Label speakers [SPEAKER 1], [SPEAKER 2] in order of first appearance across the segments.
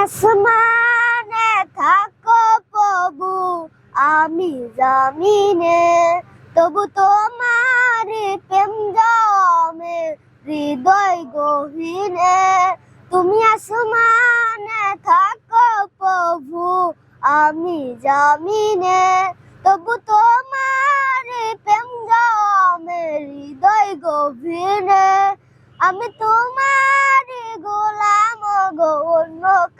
[SPEAKER 1] আসমানে থাকো প্রভু, আমি জামিনে। তবু তোমার প্রেম জমে, হৃদয় গহীনে। তুমি আসমানে থাকো প্রভু, আমি জামিনে। তবু তোমার প্রেম জমে, হৃদয় গভীরে আমি তোমার গোলাম গো, অন্য কারুরা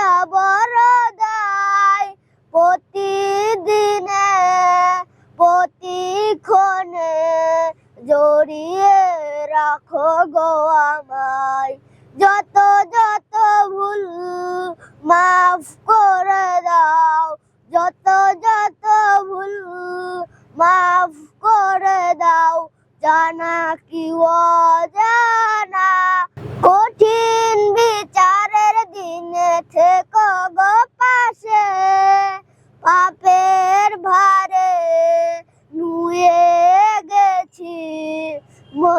[SPEAKER 1] জড়িয়ে রাখো গো আমায়। যত যত ভুল মাফ করে দাও, যত যত ভুল মাফ করে দাও, জানা কি অজানা?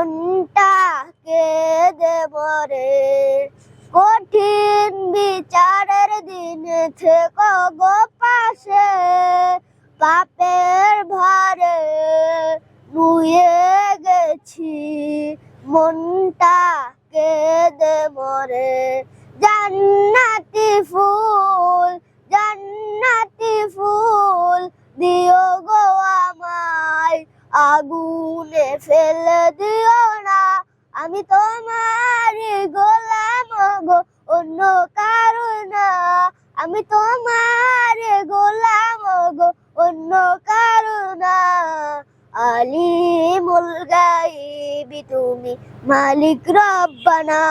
[SPEAKER 1] মনটাকে দেবরে কঠিন বিচারের দিনে থেকো গো পাশে, পাপের ভারে নুয়ে গেছি। মনটাকে দেবরে জান্নাতি ফুল ফেলে দিও না। আমি তোমার গোলাম গো অন্য কারণা আমি তোমার গোলাম গো অন্য কারণা আলিমুল গাইবি, তুমি মালিক রব্বানা।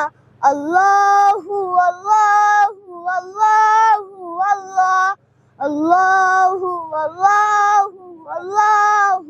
[SPEAKER 1] আল্লাহু আল্লাহু আল্লাহ আল্লাহু। আল্লাহু আল্লাহু আল্লাহ।